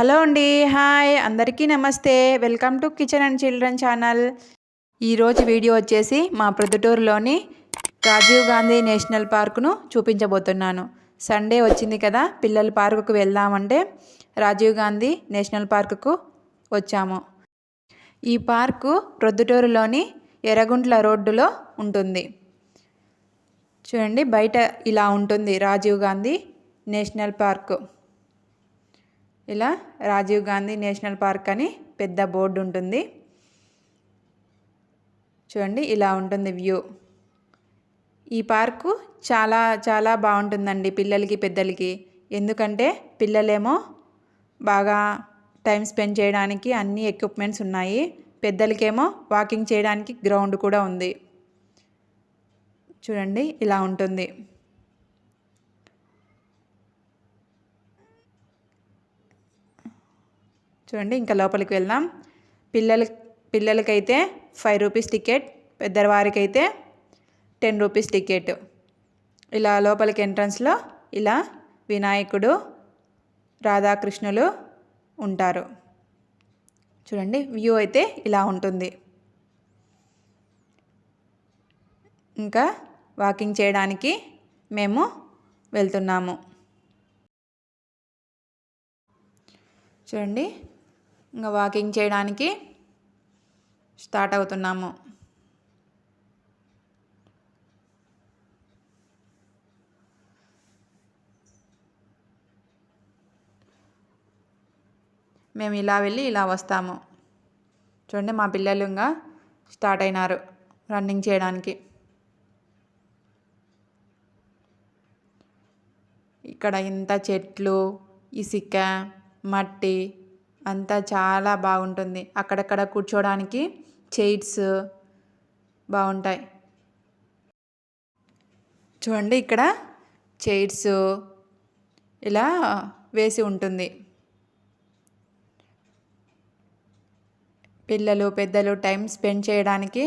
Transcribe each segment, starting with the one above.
Hello అండి hi అందరికీ నమస్తే. Welcome to kitchen and children channel. ఈరోజు వీడియో వచ్చేసి మా ప్రొద్దుటూరులోని రాజీవ్ గాంధీ నేషనల్ పార్కును చూపించబోతున్నాను. సండే వచ్చింది కదా పిల్లల పార్కుకు వెళ్దామంటే రాజీవ్ గాంధీ నేషనల్ పార్కుకు వచ్చాము. ఈ పార్కు ప్రొద్దుటూరులోని ఎర్రగుంట్ల రోడ్డులో ఉంటుంది. చూడండి బయట ఇలా ఉంటుంది రాజీవ్ గాంధీ నేషనల్ పార్కు. ఇలా రాజీవ్ గాంధీ నేషనల్ పార్క్ అని పెద్ద బోర్డు ఉంటుంది. చూడండి ఇలా ఉంటుంది వ్యూ. ఈ పార్కు చాలా చాలా బాగుంటుందండి పిల్లలకి పెద్దలకి. ఎందుకంటే పిల్లలేమో బాగా టైం స్పెండ్ చేయడానికి అన్ని ఎక్విప్మెంట్స్ ఉన్నాయి. పెద్దలకేమో వాకింగ్ చేయడానికి గ్రౌండ్ కూడా ఉంది. చూడండి ఇలా ఉంటుంది. చూడండి ఇంకా లోపలికి వెళ్దాం. పిల్లల పిల్లలకైతే ఫైవ్ రూపీస్ టికెట్ పెద్దవారికైతే టెన్ రూపీస్ టికెట్. ఇలా లోపలికి ఎంట్రన్స్లో ఇలా వినాయకుడు రాధాకృష్ణులు ఉంటారు. చూడండి వ్యూ అయితే ఇలా ఉంటుంది. ఇంకా వాకింగ్ చేయడానికి మేము వెళ్తున్నాము. చూడండి ఇంకా వాకింగ్ చేయడానికి స్టార్ట్ అవుతున్నాము. మేము ఇలా వెళ్ళి ఇలా వస్తాము. చూడండి మా పిల్లలు ఇంకా స్టార్ట్ అయినారు రన్నింగ్ చేయడానికి. ఇక్కడ ఇంత చెట్లు ఇసుక మట్టి అంతా చాలా బాగుంటుంది. అక్కడక్కడ కూర్చోడానికి చైర్స్ బాగుంటాయి. చూడండి ఇక్కడ చైర్స్ ఇలా వేసి ఉంటుంది. పిల్లలు పెద్దలు టైం స్పెండ్ చేయడానికి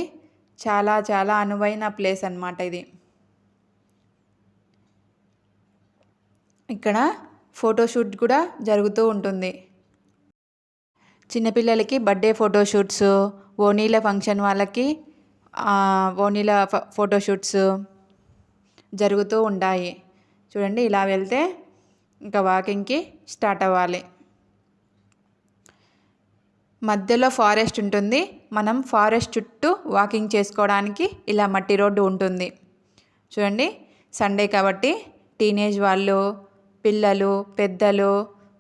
చాలా చాలా అనువైన ప్లేస్ అనమాట ఇది. ఇక్కడ ఫోటోషూట్ కూడా జరుగుతూ ఉంటుంది. చిన్నపిల్లలకి బర్త్డే ఫోటోషూట్స్ ఓనీల ఫంక్షన్ వాళ్ళకి ఓనీల ఫోటోషూట్స్ జరుగుతూ ఉంటాయి. చూడండి ఇలా వెళ్తే ఇంకా వాకింగ్కి స్టార్ట్ అవ్వాలి. మధ్యలో ఫారెస్ట్ ఉంటుంది. మనం ఫారెస్ట్ చుట్టూ వాకింగ్ చేసుకోవడానికి ఇలా మట్టి రోడ్డు ఉంటుంది. చూడండి సండే కాబట్టి టీనేజ్ వాళ్ళు పిల్లలు పెద్దలు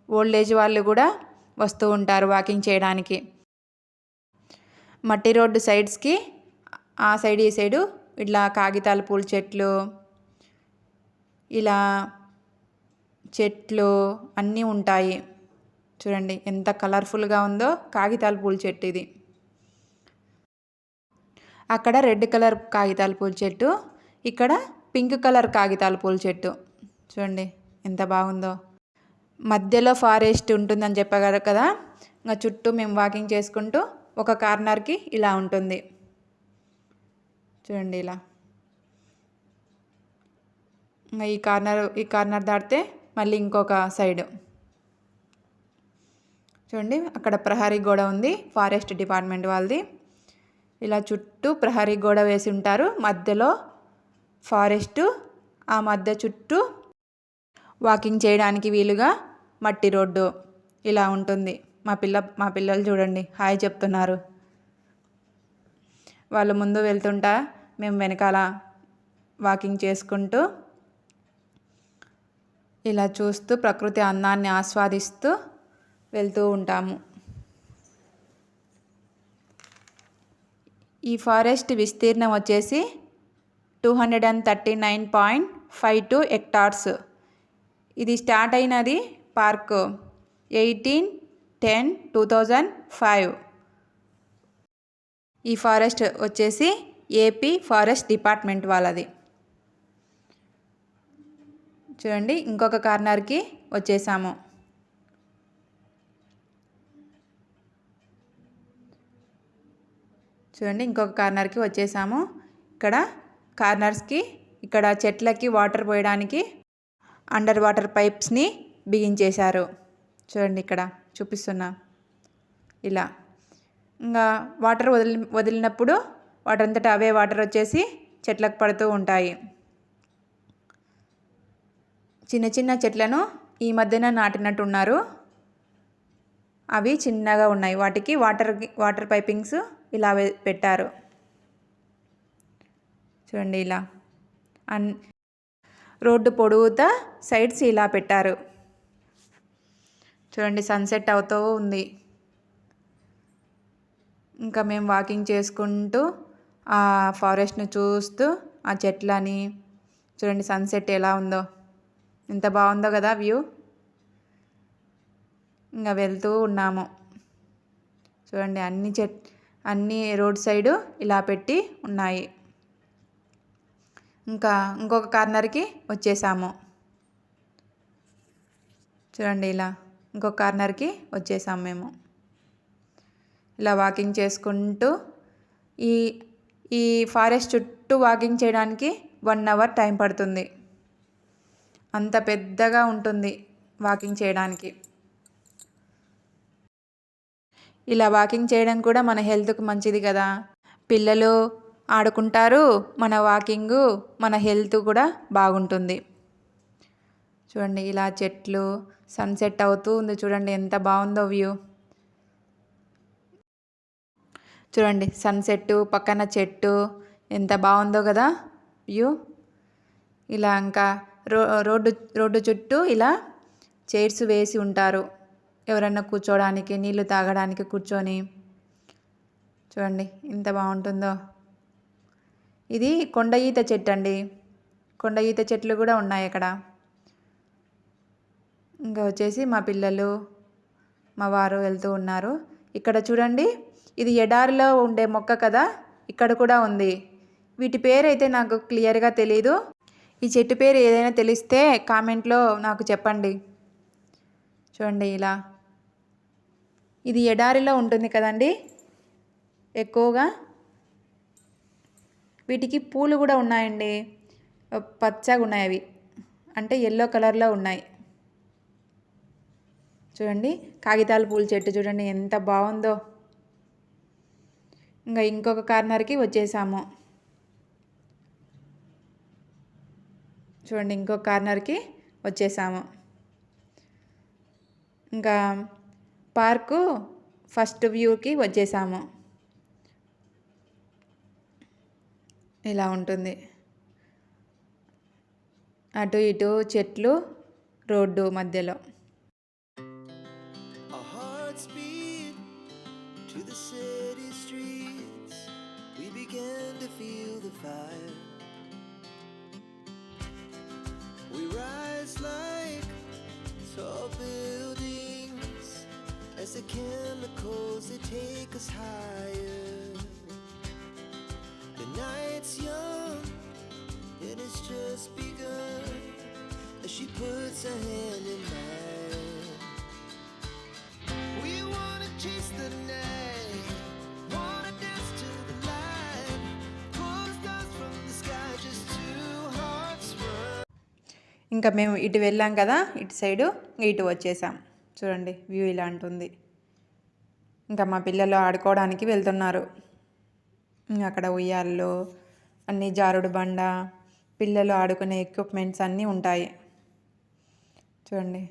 ఓల్డ్ ఏజ్ వాళ్ళు కూడా వస్తూ ఉంటారు వాకింగ్ చేయడానికి. మట్టి రోడ్డు సైడ్స్కి ఆ సైడ్ ఈ సైడు ఇట్లా కాగితాల పూల చెట్లు ఇలా చెట్లు అన్నీ ఉంటాయి. చూడండి ఎంత కలర్ఫుల్గా ఉందో కాగితాల పూల చెట్టు ఇది. అక్కడ రెడ్ కలర్ కాగితాల పూల చెట్టు. ఇక్కడ పింక్ కలర్ కాగితాల పూల చెట్టు. చూడండి ఎంత బాగుందో. మధ్యలో ఫారెస్ట్ ఉంటుందని చెప్పగలరు కదా? ఇంకా చుట్టూ మేము వాకింగ్ చేసుకుంటూ ఒక కార్నర్కి ఇలా ఉంటుంది. చూడండి ఇలా. ఇంకా ఈ కార్నర్ ఈ కార్నర్ దాటితే మళ్ళీ ఇంకొక సైడ్. చూడండి అక్కడ ప్రహరీ గోడ ఉంది ఫారెస్ట్ డిపార్ట్మెంట్ వాళ్ళది. ఇలా చుట్టూ ప్రహరీ గోడ వేసి ఉంటారు. మధ్యలో ఫారెస్ట్ ఆ మధ్య చుట్టూ వాకింగ్ చేయడానికి వీలుగా మట్టి రోడ్డు ఇలా ఉంటుంది. మా పిల్ల మా పిల్లలు చూడండి హాయ్ చెప్తున్నారు. వాళ్ళు ముందు వెళ్తుంటా మేము వెనకాల వాకింగ్ చేసుకుంటూ ఇలా చూస్తూ ప్రకృతి అందాన్ని ఆస్వాదిస్తూ వెళ్తూ ఉంటాము. ఈ ఫారెస్ట్ విస్తీర్ణం వచ్చేసి two hundred and thirty nine point five two hectares ఇది స్టార్ట్ అయినది park. Eighteen ten two thousand five. ఈ ఫారెస్ట్ వచ్చేసి ఏపీ ఫారెస్ట్ డిపార్ట్మెంట్ వాళ్ళది. చూడండి ఇంకొక కార్నర్కి వచ్చేసాము. చూడండి ఇంకొక కార్నర్కి వచ్చేసాము. ఇక్కడ కార్నర్స్కి ఇక్కడ చెట్లకి వాటర్ పోయడానికి అండర్ వాటర్ పైప్స్ని బిగించేశారు చూడండి ఇక్కడ చూపిస్తున్నా ఇలా. ఇంకా వాటర్ వదిలి వదిలినప్పుడు వాటర్ అంతటా అవే వాటర్ వచ్చేసి చెట్లకు పడుతూ ఉంటాయి. చిన్న చిన్న చెట్లను ఈ మధ్యన నాటినట్టున్నారు. అవి చిన్నగా ఉన్నాయి. వాటికి వాటర్ వాటర్ పైపింగ్స్ ఇలా పెట్టారు. చూడండి ఇలా. అన్ రోడ్డు పొడుగుతా సైడ్స్ ఇలా పెట్టారు. చూడండి సన్సెట్ అవుతూ ఉంది. ఇంకా మేము వాకింగ్ చేసుకుంటూ ఆ ఫారెస్ట్ని చూస్తూ ఆ చెట్లని చూడండి సన్సెట్ ఎలా ఉందో. ఎంత బాగుందో కదా వ్యూ ఇంకా వెళ్తూ ఉన్నాము. చూడండి అన్ని చెట్ అన్ని రోడ్ సైడు ఇలా పెట్టి ఉన్నాయి. ఇంకా ఇంకొక కార్నర్కి వచ్చేసాము. చూడండి ఇలా. ఇంకొక కార్నర్కి వచ్చేసాము మేము. ఇలా వాకింగ్ చేసుకుంటూ ఈ ఈ ఫారెస్ట్ చుట్టూ వాకింగ్ చేయడానికి వన్ అవర్ టైం పడుతుంది. అంత పెద్దగా ఉంటుంది వాకింగ్ చేయడానికి. ఇలా వాకింగ్ చేయడం కూడా మన హెల్త్కు మంచిది కదా. పిల్లలు ఆడుకుంటారు మన వాకింగు మన హెల్త్ కూడా బాగుంటుంది. చూడండి ఇలా చెట్లు సన్సెట్ అవుతూ ఉంది చూడండి ఎంత బాగుందో వ్యూ చూడండి సన్సెట్ పక్కన చెట్టు ఎంత బాగుందో కదా వ్యూ ఇలా ఇంకా రో రోడ్డు రోడ్డు చుట్టూ ఇలా చైర్స్ వేసి ఉంటారు. ఎవరన్నా కూర్చోడానికి నీళ్ళు తాగడానికి కూర్చొని. చూడండి ఎంత బాగుంటుందో. ఇది కొండ ఈత చెట్టు అండి. కొండ ఈత చెట్లు కూడా ఉన్నాయి అక్కడ. ఇంకా వచ్చేసి మా పిల్లలు మా వారు వెళ్తూ ఉన్నారు. ఇక్కడ చూడండి ఇది ఎడారిలో ఉండే మొక్క కదా? ఇక్కడ కూడా ఉంది. వీటి పేరు అయితే నాకు క్లియర్గా తెలీదు. ఈ చెట్టు పేరు ఏదైనా తెలిస్తే కామెంట్లో నాకు చెప్పండి. చూడండి ఇలా. ఇది ఎడారిలో ఉంటుంది కదండి? ఎక్కువగా. వీటికి పూలు కూడా ఉన్నాయండి. పచ్చగా ఉన్నాయి అవి. అంటే ఎల్లో కలర్లో ఉన్నాయి. చూడండి కాగితాల పూల చెట్టు చూడండి ఎంత బాగుందో. ఇంకా ఇంకొక కార్నర్కి వచ్చేసాము. చూడండి ఇంకొక కార్నర్కి వచ్చేసాము. ఇంకా పార్కు ఫస్ట్ వ్యూకి వచ్చేసాము. ఇలా ఉంటుంది. అటు ఇటు చెట్లు రోడ్డు మధ్యలో. Chemicals that take us higher. The night's young, and it's just begun. As she puts her hand in mine. We wanna chase the night, wanna dance to the light. Pull stars from the sky, just two hearts run. ఇంకా మేము ఇటు వెళ్ళాం కదా ఇటు side ఇటు వచ్చేసాం చూడండి view ఇలా ఉంటుంది ఇంకా మా పిల్లలు ఆడుకోవడానికి వెళ్తున్నారు. అక్కడ ఉయ్యాళ్ళు అన్ని జారుడు బండ పిల్లలు ఆడుకునే ఎక్విప్మెంట్స్ అన్నీ ఉంటాయి. చూడండి.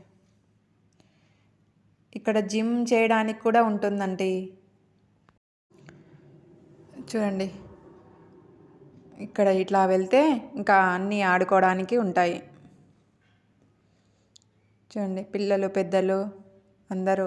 ఇక్కడ జిమ్ చేయడానికి కూడా ఉంటుందండి. చూడండి. ఇక్కడ ఇట్లా వెళ్తే ఇంకా అన్నీ ఆడుకోవడానికి ఉంటాయి. చూడండి. పిల్లలు పెద్దలు అందరూ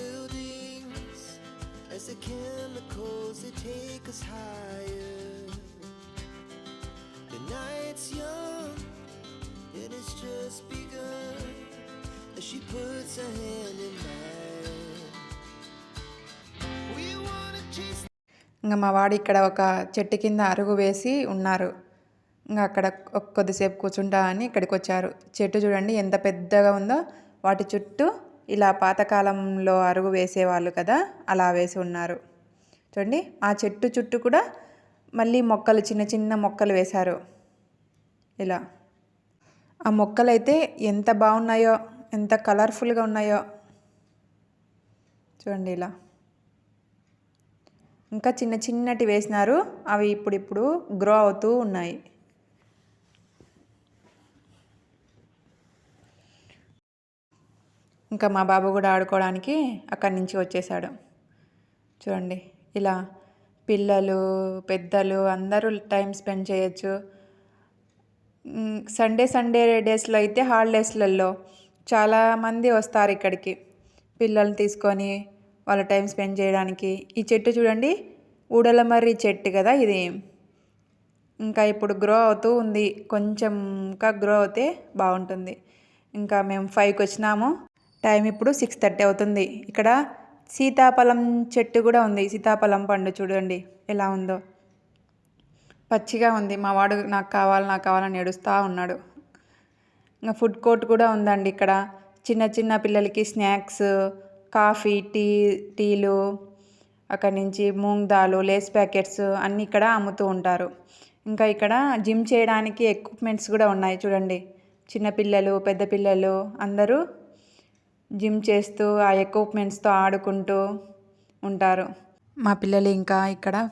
as the chemicals that take us higher. The night's young, and it's just begun. As she puts her hand in mine. we wanna chase. ఇంకా మా వాడు ఇక్కడ ఒక చెట్టు కింద అరుగు వేసి ఉన్నారు ఇంకా అక్కడ కొద్దిసేపు కూర్చుంటా అని ఇక్కడికి వచ్చారు చెట్టు చూడండి ఎంత పెద్దగా ఉందో వాటి చుట్టూ ఇలా పాతకాలంలో అరుగు వేసేవాళ్ళు కదా అలా వేసి ఉన్నారు. చూడండి ఆ చెట్టు చుట్టూ కూడా మళ్ళీ మొక్కలు చిన్న చిన్న మొక్కలు వేశారు. ఇలా. ఆ మొక్కలు అయితే ఎంత బాగున్నాయో ఎంత కలర్ఫుల్గా ఉన్నాయో. చూడండి ఇలా. ఇంకా చిన్న చిన్నటి వేసినారు అవి ఇప్పుడిప్పుడు గ్రో అవుతూ ఉన్నాయి. ఇంకా మా బాబు కూడా ఆడుకోవడానికి అక్కడి నుంచి వచ్చేసాడు. చూడండి ఇలా పిల్లలు పెద్దలు అందరూ టైం స్పెండ్ చేయొచ్చు. సండే సండే డేస్లో అయితే హాలిడేస్లలో చాలామంది వస్తారు ఇక్కడికి. పిల్లల్ని తీసుకొని వాళ్ళ టైం స్పెండ్ చేయడానికి. ఈ చెట్టు చూడండి ఊడలమర్రి చెట్టు కదా ఇది. ఇంకా ఇప్పుడు గ్రో అవుతూ ఉంది. కొంచెం ఇంకా గ్రో అవుతే బాగుంటుంది. ఇంకా మేము ఫైవ్కి వచ్చినాము. టైం ఇప్పుడు సిక్స్ థర్టీ అవుతుంది. ఇక్కడ సీతాఫలం చెట్టు కూడా ఉంది. సీతాఫలం పండు చూడండి ఎలా ఉందో. పచ్చిగా ఉంది. మా వాడు నాకు కావాలి నాకు కావాలని ఏడుస్తూ ఉన్నాడు. ఇంకా ఫుడ్ కోర్ట్ కూడా ఉందండి ఇక్కడ. చిన్న చిన్న పిల్లలకి స్నాక్స్ కాఫీ టీ టీలు అక్కడి నుంచి మూంగ్ దాలు లేస్ ప్యాకెట్స్ అన్నీ ఇక్కడ అమ్ముతూ ఉంటారు. ఇంకా ఇక్కడ జిమ్ చేయడానికి ఎక్విప్మెంట్స్ కూడా ఉన్నాయి చూడండి. చిన్నపిల్లలు పెద్ద పిల్లలు అందరూ జిమ్ చేస్తూ ఆ ఎక్విప్మెంట్స్తో ఆడుకుంటూ ఉంటారు. మా పిల్లలు ఇంకా ఇక్కడ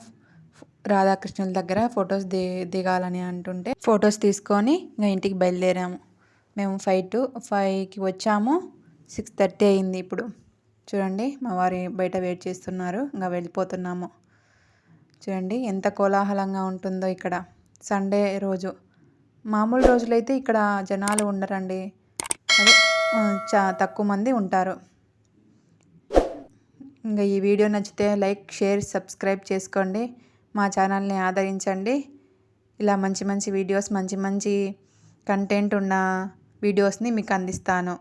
రాధాకృష్ణుల దగ్గర ఫొటోస్ ది దిగాలని అంటుంటే ఫొటోస్ తీసుకొని ఇంకా ఇంటికి బయలుదేరాము. మేము ఫైవ్ టు ఫైవ్కి వచ్చాము. సిక్స్ థర్టీ అయింది ఇప్పుడు. చూడండి మా వారి బయట వెయిట్ చేస్తున్నారు. ఇంకా వెళ్ళిపోతున్నాము. చూడండి ఎంత కోలాహలంగా ఉంటుందో ఇక్కడ. సండే రోజు. మామూలు రోజులైతే ఇక్కడ జనాలు ఉండరండి. అదే చా తక్కువ మంది ఉంటారు. ఇంకా ఈ వీడియో నచ్చితే లైక్ షేర్ సబ్స్క్రైబ్ చేసుకోండి. మా ఛానల్ని ఆదరించండి. ఇలా మంచి మంచి వీడియోస్ మంచి మంచి కంటెంట్ ఉన్న వీడియోస్ని మీకు అందిస్తాను.